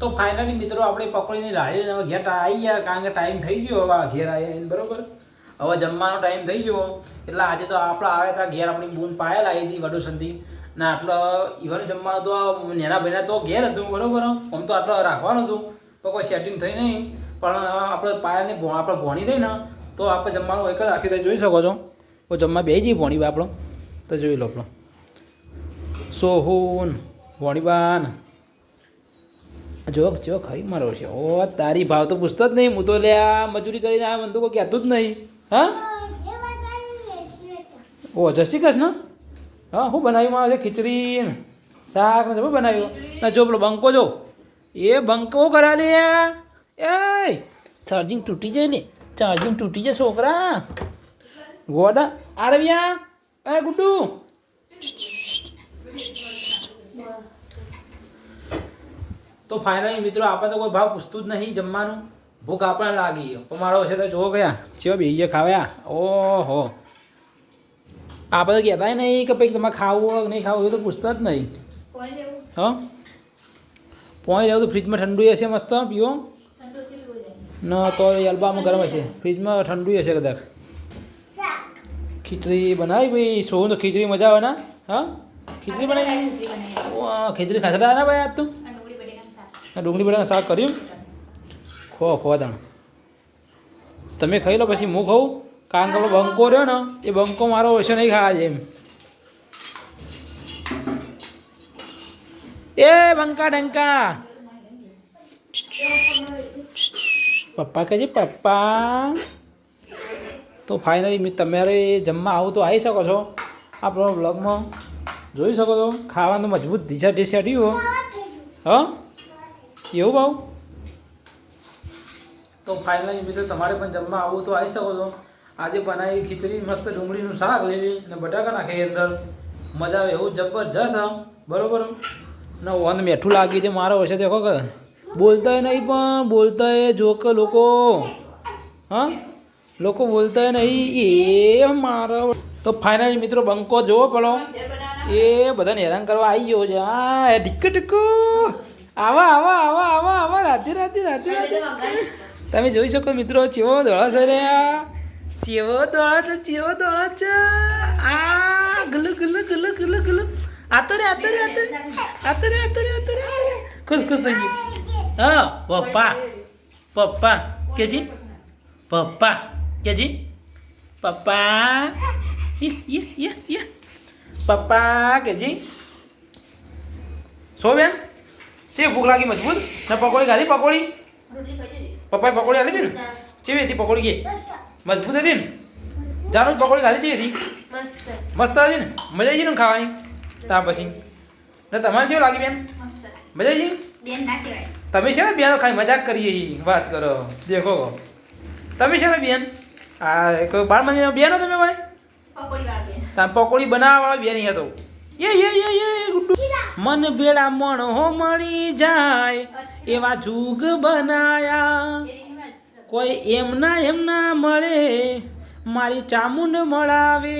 તો ફાઇનલી મિત્રો આપણે પકોડીની લાડી ઘેર આવી ગયા કારણ કે ટાઈમ થઈ ગયો હવે ઘેર આવ્યા બરોબર? હવે જમવાનો ટાઈમ થઈ ગયો. એટલે આજે તો આપણે આવ્યા હતા, ઘેર આપણી બૂન પાયલ આવી હતી વડોસનથી ના આટલો ઈવન જમવાનું તો નેના ભાઈના તો ઘેર હતું, બરોબર? આમ તો આટલો રાખવાનું હતું. તો કોઈ સેટિંગ થઈ નહીં. પણ આપણે પાયાને આપણે ભોણી થઈ ને, તો આપણે જમવાનું એક જ રાખી દઈ જોઈ શકો છો. તો જમવા બે જઈએ ભોણી આપણો તો જોઈ લો આપણો. સોહુન ભોણીબાન જોક જોક હઈ મારો છે. ઓ તારી ભાવ તો પૂછતો જ નહીં. હું તો લે આ મજૂરી કરીને આ મને તો કોઈ કહેતું જ નહીં. હા? ઓ જય શ્રી કૃષ્ણ. હા શું બનાવ્યું? મારે ખીચડી ને શાક ને શું બનાવ્યું. ના જો પેલો બંકો જો. એ બંકો કરા લે એ ચાર્જિંગ તૂટી જાય ને. ચાર્જિંગ તૂટી જાય છોકરા. ગોડા. આરવ્યા. એ ગુડ્ડુ. તો ફાઇનલી મિત્રો આપણે તો કોઈ ભાવ પૂછતું જ નહીં જમવાનું. ભૂખ આપણને લાગી મારો છે તો જોવો ગયા. છે બીજે ખાવ્યા. ઓહો. આપણે તો કહેતા નહીં કે ભાઈ તમારે ખાવું હોય નહીં ખાવું એ તો પૂછતા જ નહીં. હા? પોઈ લેવું તો ફ્રીજમાં ઠંડુ હશે મસ્ત પીવો. ન તો અલબામ ગરમ હશે. ફ્રીજમાં ઠંડુ હશે કદાચ. ખીચડી બનાવી ભાઈ. સોહું તો ખીચડી મજા આવે ને? હા? ખીચડી બનાવી? ખીચડી ખાતા ને ભાઈ આજ તું? ડુંગળી બટાકા શાક કર્યું? ખો ખો દાણ. તમે ખાઈ લો, પછી હું ખાઉં? કારણ કે આપણો બંકો રહ્યો ને, એ બંકો મારો ઓછો નહીં ખાવા છે એમ એ બંકા ડંકા. પપ્પા કહે છે, પપ્પા, તો ફાઇનલી તમારે જમવા આવું તો આવી શકો છો. આપણો બ્લોગમાં જોઈ શકો છો. ખાવાનું મજબૂત ધીસા ઢીસા રહ્યું હા? એવું ભાવ તો ફાઇનલી મિત્રો તમારે પણ જમવા આવું તો આવી શકો છો. આજે બનાવી ખીચડી, મસ્ત ડુંગળીનું શાક લીધી ને બટાકા નાખે અંદર. મજા આવે એવું જબરજસ્ત આમ બરાબર? ને વન મેઠું લાગી છે મારો વર્ષે દેખો કે. બોલતાય નહીં પણ બોલતાય કે લોકો, હા. લોકો બોલતાય નહીં, એ મારો તો ફાઇનલી મિત્રો બંકો જોવો પડો. એ બધાને હેરાન કરવા આવી ગયો છે. હા ટીક્કુ ટીક્કુ આવા આવા આવા આવા આવા, રાધે રાધે રાધે રાધે. તમે જોઈ શકો મિત્રો, ચેવો દોડા છે રે ચેવો દોડા છે, ચેવો દોડા છે. આ, ગલુ ગલુ ગલુ ગલુ ગલુ. આતરે આતરે આતરે આતરે આતરે આતરે ખુશ ખુશ થઈ ગયું. હા, પપ્પા. પપ્પા. કેજી? પપ્પા. કેજી? પપ્પા. યે યે યે. પપ્પા, કેજી? સો બેન? છે ભૂખ લાગી મજબૂત? ને પકોડી ખાધી? પકોડી? પપ્પાએ પકોડી આલી હતી ને? ચેવી હતી પકોડી કે? મજબૂત હતી ને? જાનું પકોડી ખાધી ચેવી હતી? મસ્ત. હતી ને? મજા આવી ને ખાવાની? ત્યાં પછી. ને તમારે કેવું લાગી બેન? મજા આવી તમે છે ને બેન ખાલી મજાક કરીએ વાત કરો. દેખો. તમે છે ને બેન આ એક બાળ મંદિર બેન તમે ભાઈ પકોડી બનાવવા વાળા બેન હતો એ યે એ ગુડ્ડુ મન ભેળા મણ હો મળી જાય એવા જુગ બનાયા. કોઈ એમના એમના મળે મારી ચામુંડ મળાવે.